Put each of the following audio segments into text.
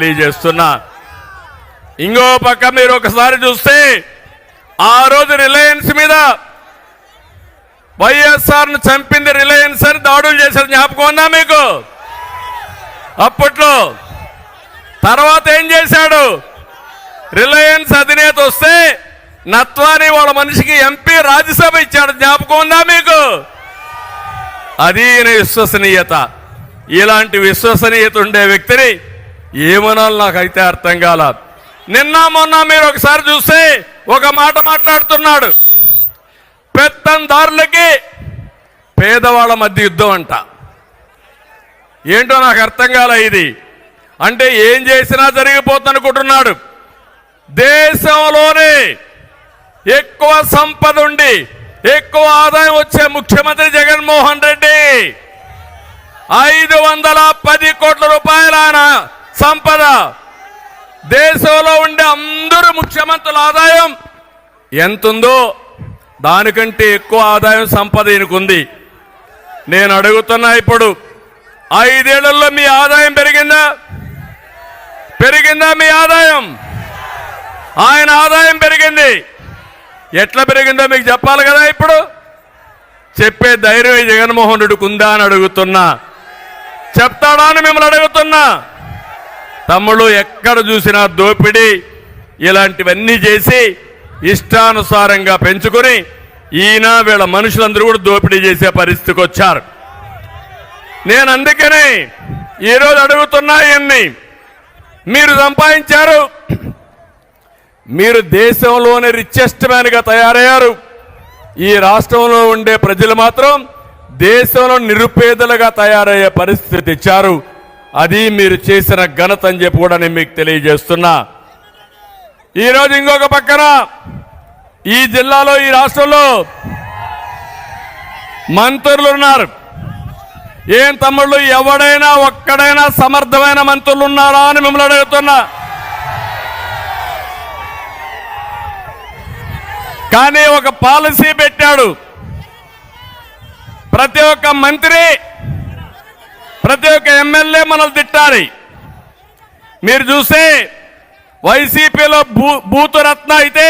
తెలియజేస్తున్నా ఇంకో పక్క మీరు ఒకసారి చూస్తే ఆ రోజు రిలయన్స్ మీద వైఎస్ఆర్ను చంపింది రిలయన్స్ అని దాడులు చేశారు జ్ఞాపకం ఉందా మీకు? అప్పట్లో. తర్వాత ఏం చేశాడు? రిలయన్స్ అధినేత వస్తే నత్వాని వాళ్ళ మనిషికి ఎంపీ రాజ్యసభ ఇచ్చాడు. జ్ఞాపకం ఉందా మీకు? అది విశ్వసనీయత. ఇలాంటి విశ్వసనీయత ఉండే వ్యక్తిని ఏమనాలి నాకైతే అర్థం కాల. నిన్న మొన్న మీరు ఒకసారి చూస్తే ఒక మాట మాట్లాడుతున్నాడు. పెత్తందారులకి పేదవాళ్ళ మధ్య యుద్ధం అంట. ఏంటో నాకు అర్థం కాల ఇది. అంటే ఏం చేసినా జరిగిపోతుందనుకుంటున్నాడు దేశంలోనే ఎక్కువ సంపద ఉండి ఎక్కువ ఆదాయం వచ్చే ముఖ్యమంత్రి జగన్మోహన్ రెడ్డి. ఐదు వందల పది కోట్ల రూపాయల సంపద. దేశంలో ఉండే అందరూ ముఖ్యమంత్రుల ఆదాయం ఎంతుందో దానికంటే ఎక్కువ ఆదాయం సంపద ఈయనకుంది. నేను అడుగుతున్నా ఇప్పుడు ఐదేళ్ళలో మీ ఆదాయం పెరిగిందా? పెరిగిందా మీ ఆదాయం? ఆయన ఆదాయం పెరిగింది. ఎట్లా పెరిగిందో మీకు చెప్పాలి కదా ఇప్పుడు? చెప్పే ధైర్యం జగన్మోహన్ రెడ్డికి ఉందా అని అడుగుతున్నా. చెప్తాడా అని మిమ్మల్ని అడుగుతున్నా. తమ్ముడు ఎక్కడ చూసినా దోపిడీ ఇలాంటివన్నీ చేసి ఇష్టానుసారంగా పెంచుకొని ఈయన వీళ్ళ మనుషులందరూ కూడా దోపిడీ చేసే పరిస్థితికి వచ్చారు. నేను అందుకనే ఈరోజు అడుగుతున్నా ఇన్ని మీరు సంపాదించారు మీరు దేశంలోనే రిచెస్ట్ మ్యాన్గా తయారయ్యారు. ఈ రాష్ట్రంలో ఉండే ప్రజలు మాత్రం దేశంలో నిరుపేదలుగా తయారయ్యే పరిస్థితి తెచ్చారు. అది మీరు చేసిన ఘనత అని చెప్పి కూడా నేను మీకు తెలియజేస్తున్నా. ఈరోజు ఇంకొక పక్కన ఈ జిల్లాలో ఈ రాష్ట్రంలో మంత్రులు ఉన్నారు. ఏం తమ్ముళ్ళు ఎవడైనా ఒక్కడైనా సమర్థమైన మంత్రులు ఉన్నారా అని మిమ్మల్ని అడుగుతున్నా. కానీ ఒక పాలసీ పెట్టాడు. ప్రతి ఒక్క మంత్రి ప్రతి ఒక్క ఎమ్మెల్యే మనల్ని తిట్టాలి. మీరు చూస్తే వైసీపీలో భూ భూతురత్న అయితే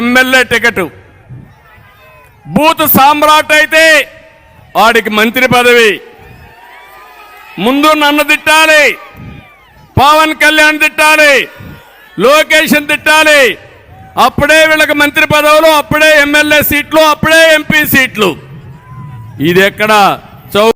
ఎమ్మెల్యే టికెట్. బూత్ సామ్రాట్ అయితే వాడికి మంత్రి పదవి. ముందు నన్ను తిట్టాలి. పవన్ కళ్యాణ్ తిట్టాలి. లోకేషన్ తిట్టాలి. అప్పుడే వీళ్ళకి మంత్రి పదవులు అప్పుడే ఎమ్మెల్యే సీట్లు అప్పుడే ఎంపీ సీట్లు. ఇది ఎక్కడ?